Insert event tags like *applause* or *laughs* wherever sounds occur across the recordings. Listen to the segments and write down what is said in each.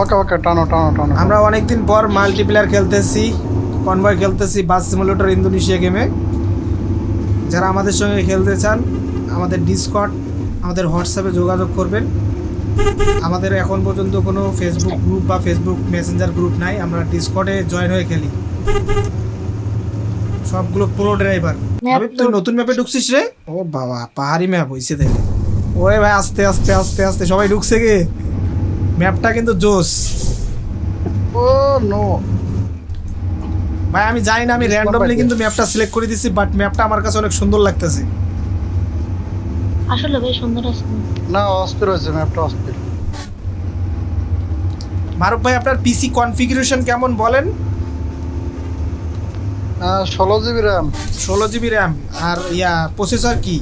ওকে ওকে টানো টানো টানো। আমরা অনেকদিন পর মাল্টিপ্লেয়ার খেলতেছি কনভয় খেলতেছি বাস সিমুলেটর ইন্দোনেশিয়া গেমে যারা আমাদের সঙ্গে খেলতে চান আমাদের ডিসকট আমাদের হোয়াটসঅ্যাপে যোগাযোগ করবেন। আমাদের এখন পর্যন্ত কোনো ফেসবুক গ্রুপ বা ফেসবুক মেসেঞ্জার গ্রুপ নাই আমরা ডিসকটে জয়েন হয়ে খেলি। সবগুলো প্রো ড্রাইভার আমি তুই নতুন ম্যাপে ঢুকছিস রে? ও বাবা পাহাড়ি ম্যাপ হয়েছে দেখে। ওরে ভাই আস্তে আস্তে আস্তে আস্তে সবাই ঢুকছে গে। ম্যাপটা কিন্তু জোস। ও নো ভাই আমি জানি না আমি র্যান্ডমলি কিন্তু ম্যাপটা সিলেক্ট করে দিছি বাট ম্যাপটা আমার কাছে অনেক সুন্দর লাগতেছে। আসলে বেশ সুন্দর আছে। না অস্থির হয়েছে ম্যাপটা অস্থির। মারুফ ভাই আপনার পিসি কনফিগারেশন কেমন বলেন? ষোলো জিবি র্যাম ষোলো জিবি র্যাম আর ইয়া প্রসেসর কি?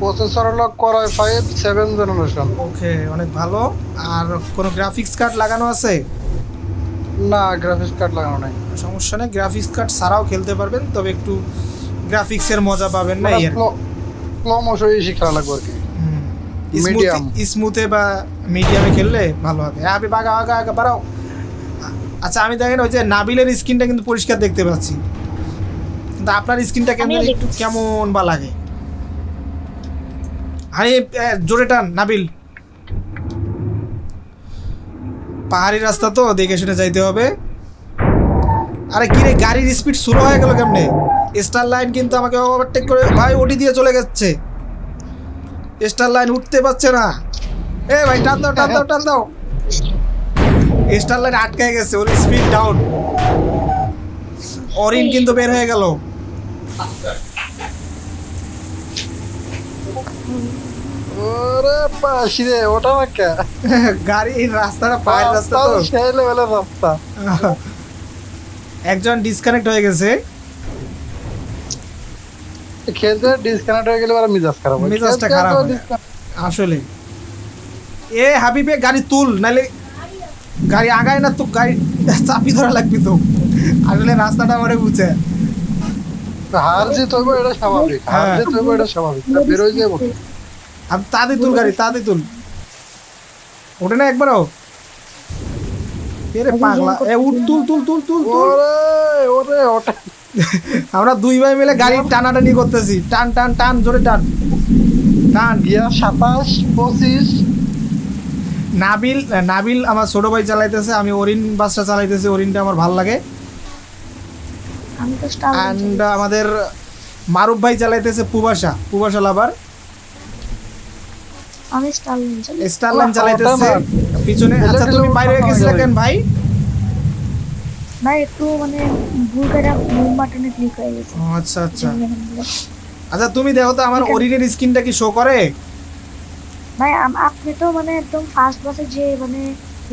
প্রসেসর হলো core i five seven generation okay অনেক ভালো। আর কোনো গ্রাফিক্স কার্ড লাগানো আছে? না গ্রাফিক্স কার্ড লাগানো নাই। সমস্যা নেই গ্রাফিক্স কার্ড ছাড়াও খেলতে পারবেন তবে একটু গ্রাফিক্সের মজা পাবেন না এই আর স্লো খেলা লাগবে আর কি। Medium. স্মুথে বা মিডিয়ামে খেললে ভালো হবে। হ্যাঁ আপনি বাগা আগা আগা বাড়াও। আচ্ছা আমি দেখেন ওই যে নাবিলের স্কিনটা কিন্তু পরিষ্কার দেখতে পাচ্ছি। কিন্তু আপনার স্কিনটা কেমন একটু কেমন বা লাগে? আরে জোরে টান, নাবিল। পাহাড়ি রাস্তা তো, দেখে শুনে যাইতে হবে। আরে, কি রে, গাড়ির স্পিড শুরু হয়ে গেল কেমনে? স্টার লাইন কিন্তু আমাকে ওভারটেক করে, ভাই, ওটি দিয়ে চলে যাচ্ছে। স্টার লাইন উঠতে পারছে না। এ, ভাই, টান দাও টান দাও টান দাও। স্টার লাইন আটকায় গেছে, ওর স্পিড ডাউন অরিন কিন্তু বের হয়ে গেল। ওরে পাশি রে ওটা কে গাড়ির রাস্তাটা পায়ের রাস্তা তো। সেই লেভেলের রাস্তা। একজন ডিসকানেক্ট হয়ে গেছে। খেলতে ডিসকানেক্ট হয়ে গেলে ওরা মিজাজ খারাপ হয়। মেজাজটা খারাপ আসলে। এ হাবিবে গাড়ি তুল নালে গাড়ি আগায় না তো গাড়ি চাপি ধরা লাগবে তো। আসলে রাস্তাটা আমার বুঝে। হার জিত হইব এটা স্বাভাবিক। হার। জিত হইব এটা স্বাভাবিক। তা বেরোয় যাব আমি তাদের তুল গাড়ি তাদের তুল। ওঠে না একবারও? এরে পাগলা। এ উঠ তুল তুল তুল তুল তুল। ওরে ওরে ওটা আমরা দুই ভাই মিলে গাড়ি টানাটানি করতেছি। টান টান টান জোরে টান। টান। সাতাশ পঁচিশ। নাবিল নাবিল আমার ছোট ভাই চালাইতেছে আমি অরিন বাসটা চালাইতেছি অরিনটা আমার ভালো লাগে। অ্যান্ড আমাদের মারুফ ভাই চালাইতেছে পুবাসা পুবাসা লাভার আমি স্টার স্টারলাইন চালাইতেছে। পিছনে আচ্ছা তুমি বাইরে গেছিলে কেন ভাই? না একটু মানে ভুল করে মুভ বাটনে ক্লিক হয়ে গেছে। আচ্ছা আচ্ছা। আচ্ছা তুমি দেখো তো আমার অরিনের স্ক্রিনটা কি শো করে? ভাই আপনি তো মানে একদম ফার্স্ট বাসে যে মানে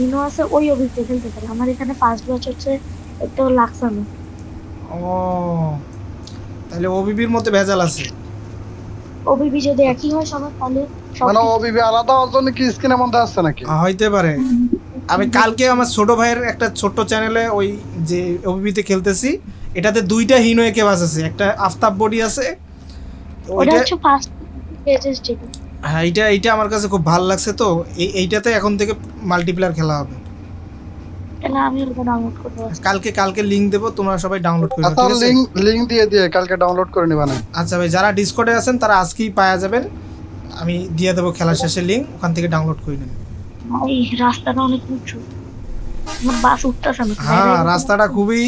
ইনো আছে ওই অভিজ্ঞতা খেলতে পারে আমার এখানে ফার্স্ট বাস হচ্ছে একটু লাগছে না ও তাহলে ওবিবির মধ্যে ভেজাল আছে। ওবিবি যদি একই হয় সবার তাহলে মানে ওবিবি আলাদা হওয়ার জন্য কি স্ক্রিনের মধ্যে আসছে নাকি? হইতে পারে। আমি কালকে আমার ছোট ভাইয়ের একটা ছোট্ট চ্যানেলে ওই যে ওবিবিতে খেলতেছি এটাতে দুইটা হিনো একে বাস আছে। একটা আফতাব বডি আছে ওটা হচ্ছে ফার্স্ট পেজেস ঠিক হ্যাঁ এটা এইটা আমার কাছে খুব ভালো লাগছে তো। এইটাতে এখন থেকে মাল্টিপ্লেয়ার খেলা হবে। তাহলে আমি ওটা ডাউনলোড করতে কালকে কালকে লিংক দেবো তোমরা সবাই ডাউনলোড আচ্ছা ঠিক আছে? লিঙ্ক লিঙ্ক দিয়ে দিয়ে কালকে ডাউনলোড করে নিবা না? আচ্ছা ভাই যারা ডিসকর্ডে আছেন তারা আজকেই পাওয়া যাবেন। আমি দিয়ে দেবো খেলা শেষে লিঙ্ক ওখান থেকে ডাউনলোড করে নেবেন ভাই রাস্তাটা অনেক উঁচু। হ্যাঁ রাস্তাটা খুবই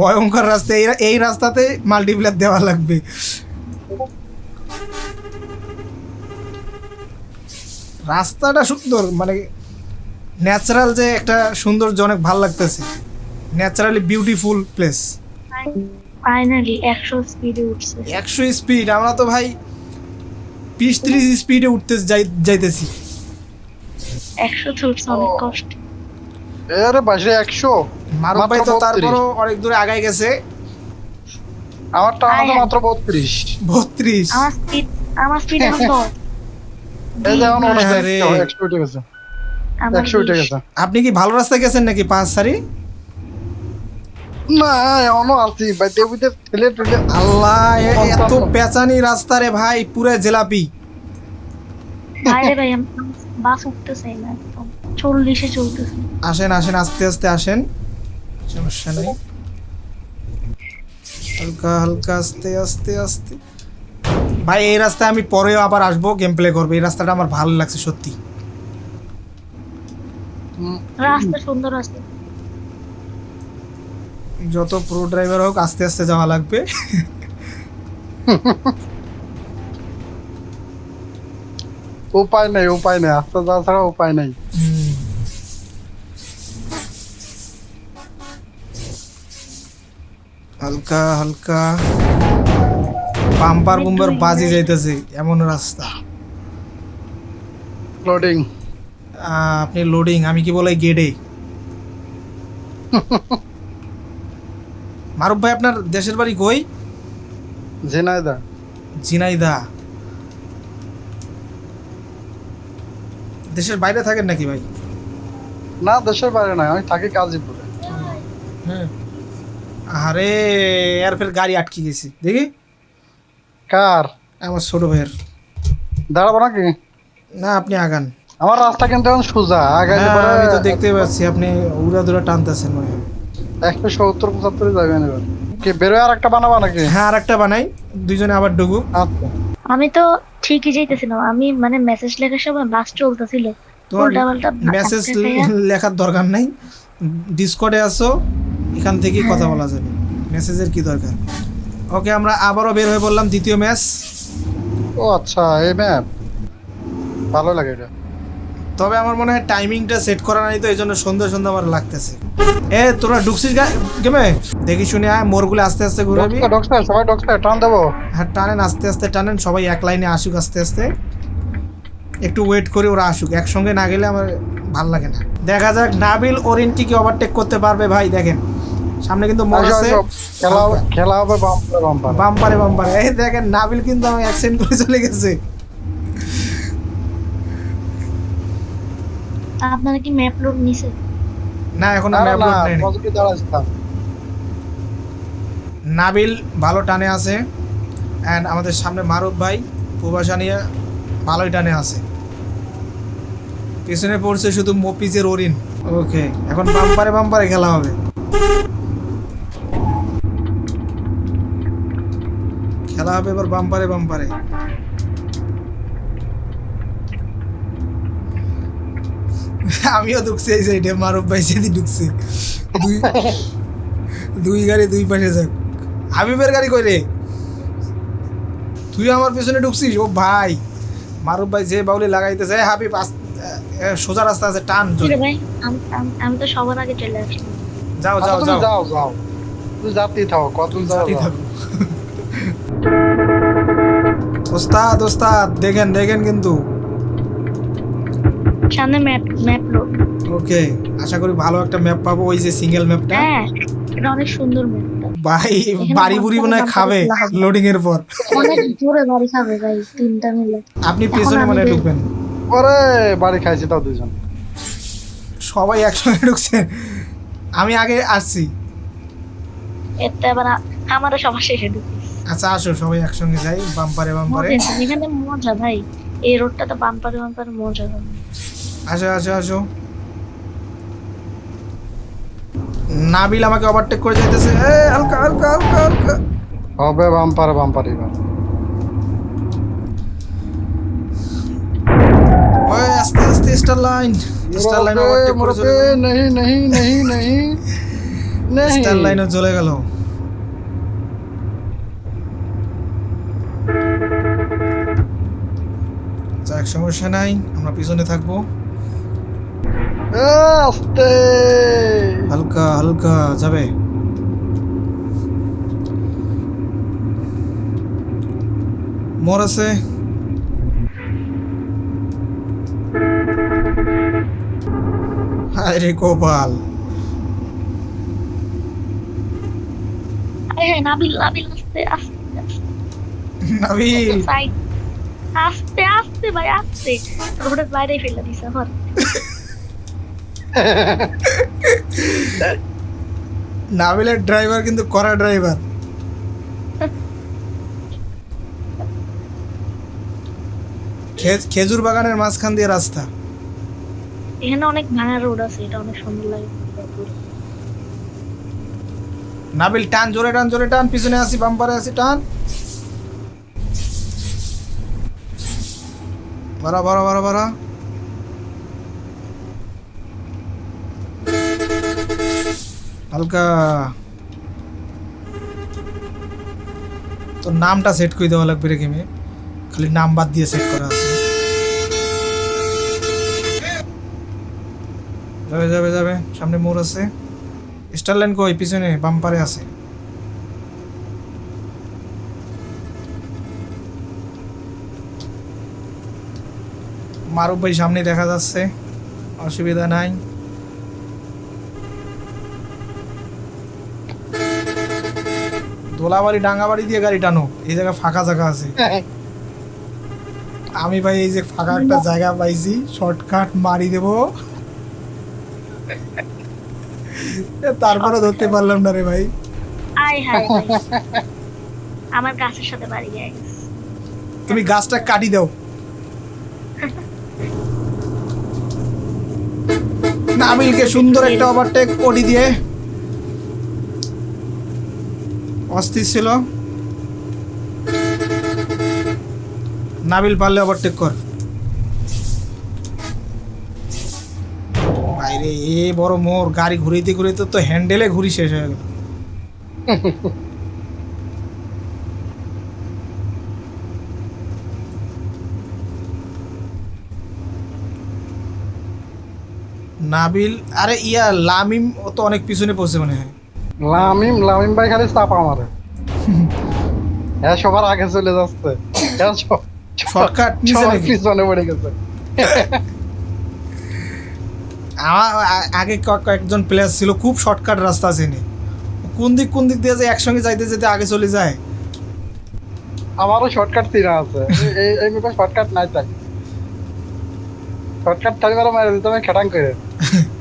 ভয়ঙ্কর রাস্তা। এই এই রাস্তাতে মাল্টিপ্লেয়ার দেওয়া লাগবে। রাস্তাটা সুন্দর মানে ন্যাচারাল যে একটা সৌন্দর্য অনেক ভালো লাগতেছে। Naturally beautiful place. ফাইনালি একশো স্পিডে উঠছে। একশো স্পিড আমরা তো ভাই বিশ ত্রিশ স্পিডে উঠতে যাই যাইতেছি। একশো তো উঠছে অনেক কষ্ট। বাসে একশো মারুফ ভাই তো তারপরও অনেক দূরে আগায় গেছে। আমারটা আমাদের আয়। মাত্র বত্রিশ। বত্রিশ। আমার স্পিড আমার স্পিড এখন *laughs* দশ এই যেমন রে। একশো উঠে গেছে। আমার একশো উঠে গেছে আপনি কি ভালো রাস্তায় গেছেন নাকি পাঁচ সারি? না এমনও আছি ভাই দেবীতে ঠেলে ঠেলে আল্লাহ এত পেঁচানি রাস্তা রে ভাই পুরো জেলাপি। বাইরে ভাই আমি বাস উঠতে না একদম। চল্লিশে চলতেছে। আসেন আসেন আস্তে আস্তে আসেন। সমস্যা নেই। হালকা হালকা আস্তে আস্তে আস্তে। ভাই এই রাস্তায় আমি পরেও আবার আসব গেম প্লে করব। এই রাস্তাটা আমার ভালো লাগছে সত্যি। রাস্তা সুন্দর রাস্তা যত প্রো ড্রাইভার হোক আস্তে আস্তে যাওয়া লাগবে। উপায় নেই উপায় নেই। আস্তে যাওয়া ছাড়া উপায় নেই। হালকা হালকা। পাম্পার বুম্বার বাজি যাইতেছে এমন রাস্তা। লোডিং আহ, আপনি লোডিং আমি কি বলে গেডে *laughs* মারুফ ভাই আপনার দেশের বাড়ি কই? ঝিনাইদা ঝিনাইদা দেশের বাইরে থাকেন নাকি ভাই? না দেশের বাইরে নাই আমি থাকি গাজীপুরে। আরে এর ফের গাড়ি আটকে গেছে। দেখি। কার? আমার ছোট ভাইয়ের। দাঁড়াবো নাকি? না আপনি আগান। আমার রাস্তা কিন্তু এখন সোজা আগাইলে পরে আমি তো দেখতে পাচ্ছি আপনি উড়া দুরা টানতেছেন মনে হয়। একশো সত্তর পঁচাত্তরে যাবেন এবার কি বেরোয় আর একটা বানাবা নাকি? হ্যাঁ আর একটা বানাই দুইজনে আবার ঢুকুক আচ্ছা। আমি তো ঠিকই যাইতেছিলাম আমি মানে মেসেজ লেখার সময় বাস চলতেছিল। তোমার উল্টাপাল্টা মেসেজ লেখার দরকার নাই। ডিসকর্ডে আসো এখান থেকেই কথা বলা যাবে। মেসেজের কি দরকার? ওকে আমরা আবারও বের হয়ে বললাম দ্বিতীয় ম্যাচ ও আচ্ছা এই ম্যাপ ভালো লাগে এটা। তবে আমার মনে হয় টাইমিংটা সেট করা নাই তো এই জন্য সন্ধ্যা সন্ধ্যা আমার লাগতেছে। এ তোরা ঢুকছিস গেমে? দেখি শুনে আয় মোরগুলো আস্তে আস্তে ঘুরাবি। ডক্সটা সবাই ডক্সটা টান দেবো। হ্যাঁ টানেন আস্তে আস্তে টানেন সবাই এক লাইনে আসুক আস্তে আস্তে। একটু ওয়েট করে ওরা আসুক একসঙ্গে না গেলে আমার ভালো লাগে না। দেখা যাক নাবিল ওরিনটি কি ওভারটেক করতে পারবে ভাই দেখেন। সামনে কিন্তু মোর আসো, আছে। আসো। খেলা খেলা হবে বাম্পার বাম্পার। বাম্পারে বাম্পারে। এই দেখেন নাবিল কিন্তু আমি অ্যাক্সেন্ট করে চলে গেছে। আপনারা কি ম্যাপ লোড নিছে না এখন ম্যাপ লোড নেই নাবিল ভালো টানে আছে অ্যান্ড আমাদের সামনে মারুফ ভাই প্রবাসা নিয়ে ভালোই টানে আছে। পিছনে পড়ছে শুধু মপিজের ওরিন ওকে এখন বাম্পারে বাম্পারে খেলা হবে। খেলা হবে এবার বাম্পারে বাম্পারে। আমিও ঢুকছি এই সাইডে মারুফ ভাই সেদিন ঢুকছে। দুই দুই গাড়ি দুই পাশে যাক। হাবিবের গাড়ি কই রে? তুই আমার পেছনে ঢুকছিস? ও ভাই মারুফ ভাই যে বাউলি লাগাইতেছে হাবিব আস- সোজা রাস্তা আছে টান ভাই? আমি- আমি- আমি তো সবার আগে চলে আসছি। যাও আচ্ছা, যাও যাও। যাও যাও। তুমি যাতেই থাকো সাথেই যাও। থাকো। ওস্তাদ ওস্তাদ দেখেন দেখেন কিন্তু। সামনে ম্যাপ ম্যাপ লোড ওকে আশা করি ভালো একটা ম্যাপ পাবো ওই যে সিঙ্গেল ম্যাপটা হ্যাঁ এটা অনেক সুন্দর ম্যাপটা ভাই বাড়ি বুড়ি মনে খাবে। লোডিং এর পর। অনেক জোরে বাড়ি খাবে ভাই তিনটা মিলে। আপনি পেছনে আমি মনে ঢুকবেন। ওরে বাড়ি খাইছি তাও দুজন সবাই একসঙ্গে ঢুকছে। আমি আগে আসছি। এতে আবার আমারও সবার শেষে ঢুকি আচ্ছা আসো সবাই একসঙ্গে যাই বাম্পারে বাম্পারে এখানে মজা ভাই। এই রোডটা তো বাম্পারে বাম্পারে মজা হবে আসো আসো আসো নাবিল আমাকে ওভারটেক করে যাইতেছে এ হালকা হালকা হালকা হালকা হবে বাম্পার বাম্পার এবার ওই আস্তে আস্তে star line star line overtake করে চলে মুরব্বি, नहीं नहीं नहीं नहीं नहीं স্টার লাইনও চলে গেল যাক সমস্যা নাই আমরা পিছনে থাকবো এ, আস্তে। হালকা হালকা যাবে। মোর আছে। হায় রে গোপাল। আরে হ্যাঁ নাবিল নাবিল আস্তে আস্তে আস্তে। নাবিল। আস্তে আস্তে ভাই আস্তে। রোডের বাইরে ফেলে দিছে আমার *laughs* নাবিলের ড্রাইভার কিন্তু করা ড্রাইভার খেজুর বাগানের মাঝখান দিয়ে রাস্তা। এখানে অনেক ভাঙা রোড আছে এটা অনেক সুন্দর লাগে। নাবিল টান জোরে টান জোরে টান পিছনে আসি বাম্পারে আসি টান। বাড়া বাড়া বাড়া বাড়া। হালকা। তোর নামটা সেট করে দেওয়া লাগবে রে গেমে খালি নাম বাদ দিয়ে সেট করা আছে। যাবে যাবে যাবে। সামনে মোড় আছে। স্টারলাইন কই? পিছনে বাম্পারে আছে। মারুফ ভাই সামনে দেখা যাচ্ছে। অসুবিধা নাই। দোলাবাড়ি ডাঙ্গাবাড়ি দিয়ে গাড়ি টানো এই জায়গা ফাঁকা জায়গা আছে। আমি ভাই এই যে ফাঁকা একটা জায়গা পাইছি শর্টকাট মারি দেব। তারপরে ধরতে পারলাম না রে ভাই। হায় হায়। আমার গাছের সাথে বাড়ি তুমি গাছটা কাটি দাও। নাবিলকে সুন্দর একটা ওভারটেক ওডি দিয়ে। অস্থির ছিল। নাবিল পারলে ওভারটেক কর। বাইরে এ বড় মোর গাড়ি ঘুরিতে ঘুরিতে তো হ্যান্ডেলে ঘুরি শেষ হয়ে গেল। নাবিল, আরে ইয়া লামিম, ও তো অনেক পিছনে পড়ছে মনে হয়। লামিম লামিম ভাই খালি চাপা মারে। *laughs* হ্যাঁ সবার আগে চলে যাচ্ছে। হ্যাঁ, শর্টকাট নিচে নাকি? পিছনে পড়ে গেছে। *laughs* আগে কয়েকজন প্লেয়ার ছিল খুব শর্টকাট রাস্তা চেনে। কোন দিক কোন দিক দিয়ে যে একসঙ্গে যাইতে যেতে আগে চলে যায়? আমারও শর্টকাট চিনা আছে। এই- শর্টকাট নাই তাই। শর্টকাট বলে মারে দিতে আমি খেটাং করে। *laughs*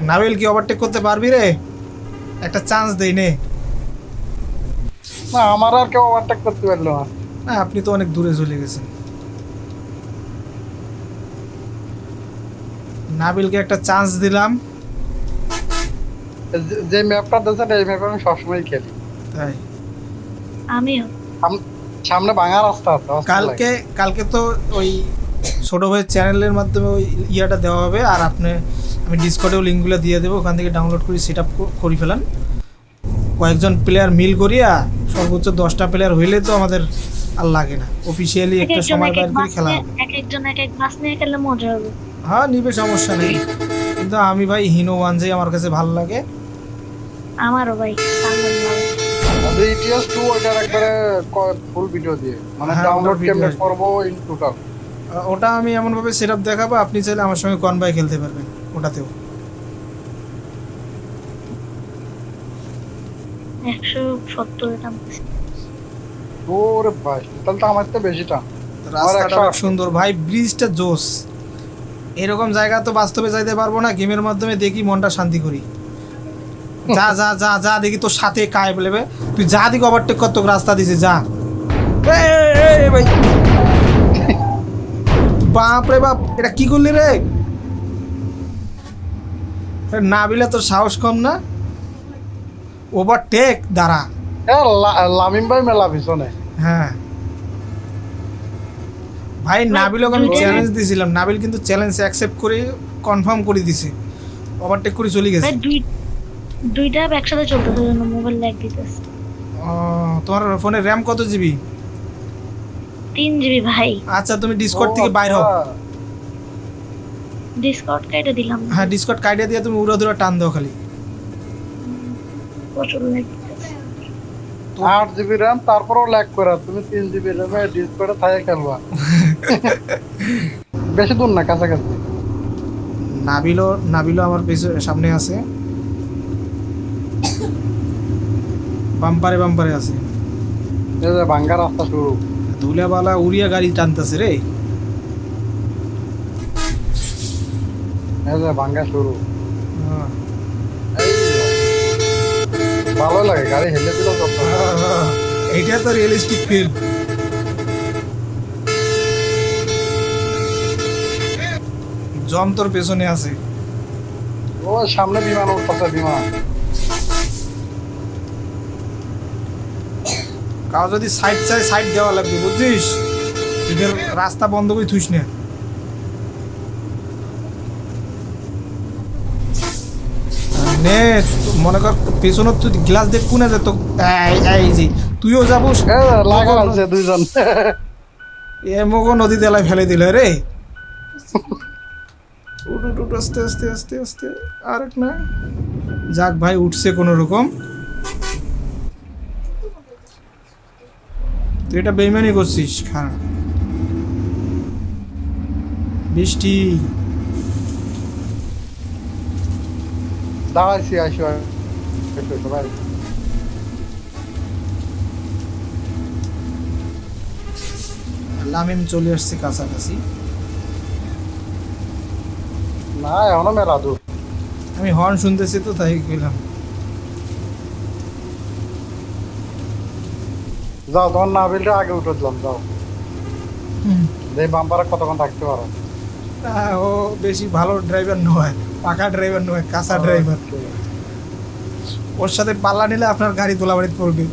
নাবিল কি ওভারটেক করতে পারবি রে? একটা চান্স দেই নে। না আমার আর কেউ ওভারটেক করতে পারল না। না আপনি তো অনেক দূরে চলে গেছেন। নাবিলকে একটা চান্স দিলাম। যে- ম্যাপটা দিয়েছেন এই ম্যাপে আমি সবসময় খেলি। তাই। আমিও। সাম- সামনে ভাঙা রাস্তা আছে কালকে কালকে তো ওই ছোট ভাইয়ের চ্যানেলের মাধ্যমে ওই ইয়াটা দেওয়া হবে আর আপনি আমি ডিসকর্ডেও লিঙ্কগুলো দিয়ে দেবো ওখান থেকে ডাউনলোড করে সেট আপ করে ফেলান। কয়েকজন প্লেয়ার মিল করিয়া সর্বোচ্চ দশটা প্লেয়ার হইলে তো আমাদের আর লাগে না। অফিসিয়ালি এক একটা সময় বাইর করে খেলা হবে এক একজন এক এক বাস নিয়ে খেললে মজা হবে। হ্যাঁ নিবে সমস্যা নেই। কিন্তু আমি ভাই হিনো ওয়ান যে আমার কাছে ভালো লাগে। আমারও ভাই ইটিএস একবারে ফুল ভিডিও দিয়ে। মানে হ্যাঁ, ডাউনলোড কেমনে আছে। ইন টোটাল ওটা আমি এমনভাবে সেট আপ দেখাবো আপনি চাইলে আমার সঙ্গে কনভাই খেলতে পারবেন। ওটাতেও। একশো সত্তর এটা ওরে ভাই তাহলে তো আমার তো বেশিটা। রাস্তাটা একশো অনেক আশি। সুন্দর। ভাই ব্রিজটা জোস। এরকম জায়গা তো বাস্তবে যাইতে পারব না গেমের মাধ্যমে দেখি মনটা শান্তি করি। যা যা যা যা দেখি তোর সাথে কায় বলেবে তুই যা দিকে ওভারটেক কত রাস্তা দিছে যা। ভাই। বাপ রে বাপ এটা কি করলি রে? না বিলে তোর সাহস কম না? ওভারটেক দাঁড়া। হ্যাঁ লামিম ভাই মেলা পিছনে। হ্যাঁ। ভাই নাবিলকে আমি চ্যালেঞ্জ দিয়েছিলাম নাবিল কিন্তু চ্যালেঞ্জ অ্যাকসেপ্ট করে কনফার্ম করে দিছে। ওভারটেক করে চলে গেছে। দুইটা অ্যাপ একসাথে চলতেছে জন্য মোবাইল ল্যাগ দিতেছে। ও, তোমার ফোনে র্যাম কত জিবি তিন জিবি ভাই। আচ্ছা তুমি ডিসকর্ড থেকে বাইর হও। ডিসকাউন্ট কেটে দিলাম। হ্যাঁ ডিসকর্ড কাইডিয়া দিয়ে তুমি উড়া ধুরা টান দাও খালি। প্রচুর ল্যাগ দিতেছে আট জিবি র্যাম তারপরেও ল্যাক করে। তুমি তিন জিবি র্যামে ডিস করে থাকে খেলবা। *laughs* বেশি দূর না কাছাকাছি। নাবিলও নাবিলও আমার পেছনে সামনে আছে। বাম্পারে বাম্পারে আছে। এই যে ভাঙ্গা রাস্তা শুরু। ধুলাবালা উড়িয়া গাড়ি টানতেছে রে এই যে ভাঙ্গা শুরু। হ্যাঁ। ভালো লাগে গাড়ি হেলে দিলেও যত এইটা তো রিয়েলিস্টিক ফিল যন্ত্র পেছনে আছে। ও সামনে বিমান উঠতেছে বিমান। কাউ যদি সাইড চাই সাইড দেওয়া লাগবে বুঝছিস? রাস্তা বন্ধ করে থুস না। নে মনে কর পেছনের তুই গ্লাস দেখ কোনে যে তো এই যে তুইও যাব এ, লাগা আছে দুইজন। এ মগো নদী তেলায় ফেলে দিল রে। উঠ উঠ উঠ আস্তে আস্তে আস্তে আস্তে আর এক না। যাক ভাই উঠছে কোনো রকম। তুই এটা বেইমানি করছিস খারাপ বৃষ্টি। একটু সবাই লামিম চলে আসছে কাছাকাছি। না এখনও মেলা দূর। আমি হর্ন শুনতেছি তো তাই গেলাম যাও তোমার না বিলটা আগে উঠে দিলাম যাও। যে বাম্পারে কতক্ষণ থাকতে পারো। তা ও বেশি ভালো ড্রাইভার নয় পাকা ড্রাইভার নয় কাঁচা ড্রাইভার ওর সাথে পাল্লা নিলে আপনার গাড়ি তোলা বাড়িতে পড়বে।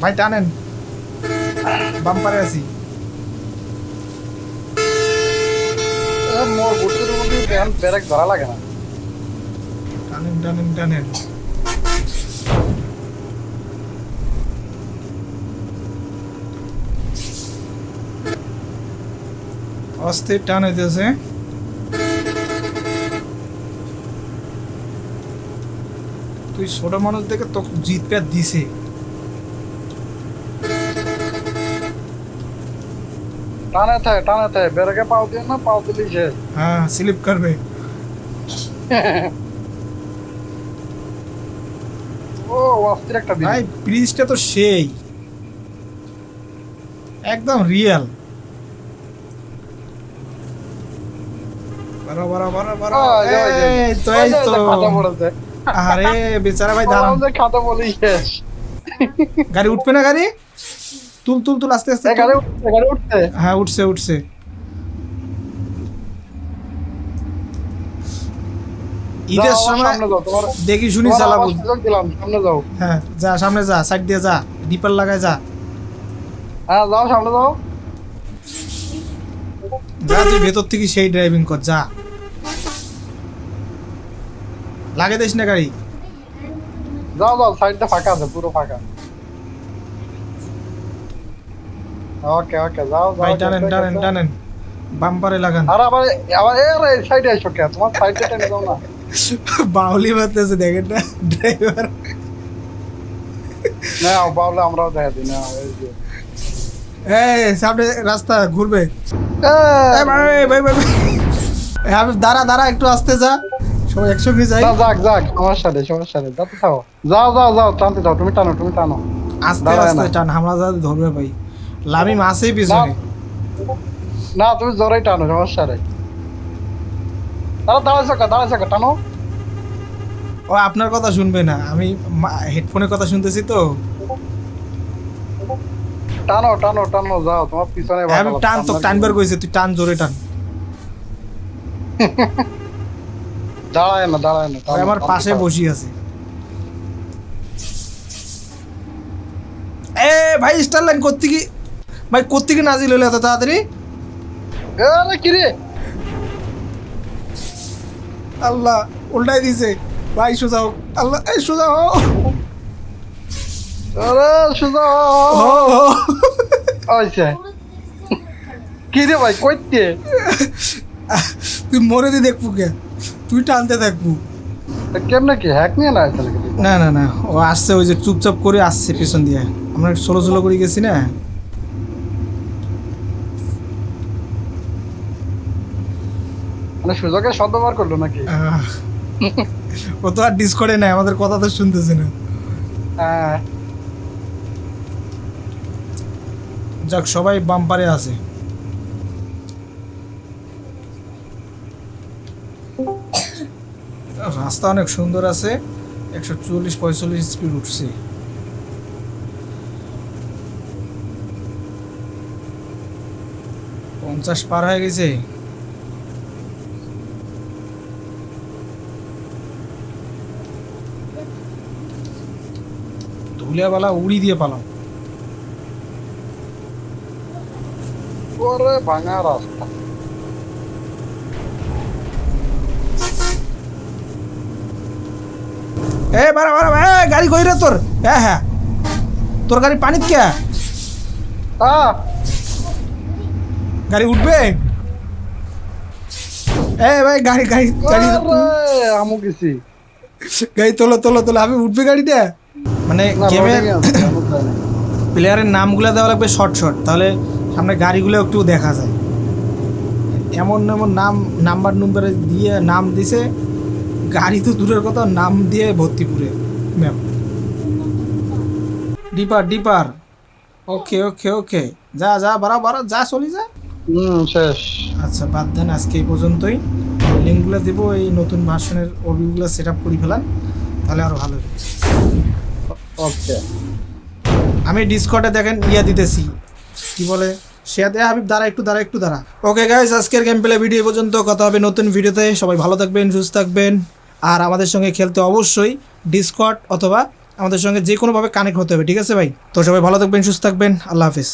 ভাই টানেন। বাম্পারে আছি। মোর মধ্যে ব্যান ব্রেক ধরা লাগে না। টানেন টানেন টানেন। অস্থির টান হইতেছে। তুই ছোট মানুষ দেখে তোকে জিত প্যাট দিছে। টানে থাকে টানে থাকে ব্রেকে পাও দিয়ে না পাও দিলি শেষ। হ্যাঁ স্লিপ করবে। ও অস্থির একটা ভাই ব্রিজটা তো সেই। একদম রিয়েল এই তো এই আরে বেচারা ভাই দাঁড়ান। খাতা বলেই শেষ। গাড়ি উঠবে না গাড়ি? তুল তুল তুল আস্তে আস্তে গাড়ি উঠছে গাড়ি উঠছে। হ্যাঁ উঠছে উঠছে। ঈদের সময় দেখি শুনি চালাবো সামনে যাও। হ্যাঁ যা সামনে যা সাইড দিয়ে যা ডিপার লাগায় যা। হ্যাঁ যাও সামনে যাও। যা তুই ভেতর থেকে সেই ড্রাইভিং কর যা। লাগে দিস না গাড়ি? যাও যাও সাইডটা ফাঁকা আছে পুরো ফাঁকা। ওকে ওকে যাও যাও টানেন টানেন টানেন। বাম্পারে লাগান। আর আবার আবার এ রে সাইডে এসো কে? তোমার সাইডে টেনে যাও না। বাউলি মারতেছে দেখেন না? ড্রাইভার। না বাবলে আমরাও দেখা দিই না এই সামনে রাস্তা ঘুরবে। ভাই ভাই ভাই দাঁড়া দাঁড়া একটু আসতে যা। সবাই একসঙ্গে যাই। যাও, যাক যাক সমস্যা নেই সমস্যা নেই। যাতে যাও। যাও যাও টানতে তুমি টানো তুমি টানো। আস্তে দাঁড়ায় আস্তে টান হামলা যাতে ধরবে ভাই। লামিম পিছনে। না তুমি জোরেই টানো সমস্যা নেই। দাঁড়া টানো। ও আপনার কথা শুনবে না। আমি হেডফোনের কথা শুনতেছি তো। টানো টানো টানো যাও তোমার পিছনে আমি টান তো টানবার কইছে তুই টান জোরে টান। *laughs* দাঁড়ায় না দাঁড়ায় না আমার পাশে। বসি আছে। এ ভাই স্টার লাইন করতে কি ভাই করতে কি নাজিল হইলে এত তাড়াতাড়ি? আরে কি রে? আল্লাহ উল্টাই দিছে। ভাই সোজা হোক। আল্লাহ এই সোজা হো। আরে সুজা হো, হো। আচ্ছা কি রে ভাই কইতে? তুই মরে দি দেখব কে? তুই টানতে থাকব কেমনে কি হ্যাক নিয়ে না না না না ও আসছে ওই যে চুপচাপ করে আসছে পিছন দিয়ে। আমরা ষোলো ষোলো করে গেছি না? মানে সুযোগের সদ্ব্যবহার করল নাকি? ও তো আর ডিস করে নাই আমাদের কথা তো শুনতেছে না। হ্যাঁ। যাক সবাই বাম্পারে আছে। রাস্তা অনেক সুন্দর আছে। একশো চল্লিশ, পঁয়তাল্লিশ স্পিড উঠছে। পঞ্চাশ পার হয়ে গেছে। ধুলিয়াবালা উড়ি দিয়ে পালাম ভাঙা রাস্তা। এ বারা বারা এ গাড়ি কই রে তোর? হ্যাঁ হ্যাঁ। তোর গাড়ি পানিত কে? গাড়ি উঠবে? এ ভাই গাড়ি গাড়ি গাড়ি আমু গেছি। গাড়ি তোলো তোলো তোলো আমি উঠবে গাড়িটা মানে গেমের। প্লেয়ারের নামগুলো দেওয়া লাগবে শর্ট শর্ট। তাহলে সামনে গাড়িগুলো একটু দেখা যায়। এমন এমন নাম নাম্বার নম্বরে দিয়ে নাম দিছে। গাড়ি তো দূরের কথা নাম দিয়ে ভর্তি পুরে map dipper dipper okay okay okay যা যা বাড়া বাড়া যা চলি যা। হুম শেষ। আচ্ছা বাদ দেন আজকে এই পর্যন্তই। লিঙ্কগুলো দেবো এই নতুন ভার্সনের ওবিগুলো সেট আপ করে ফেলান। তাহলে আরও ভালো ওকে আমি ডিসকর্ডে দেখেন ইয়া দিতেছি। কি বলে? শেয়ার দেয়া হাবিব দাঁড়া একটু দাঁড়া একটু দাঁড়া। ওকে গাইস আজকের গেম প্লে ভিডিও পর্যন্ত। কথা হবে নতুন ভিডিওতে সবাই ভালো থাকবেন সুস্থ থাকবেন। আর আমাদের সঙ্গে খেলতে অবশ্যই ডিসকট অথবা আমাদের সঙ্গে যে কোনোভাবে কানেক্ট হতে হবে, ঠিক আছে ভাই? তো সবাই ভালো থাকবেন, সুস্থ থাকবেন, আল্লাহ হাফিজ।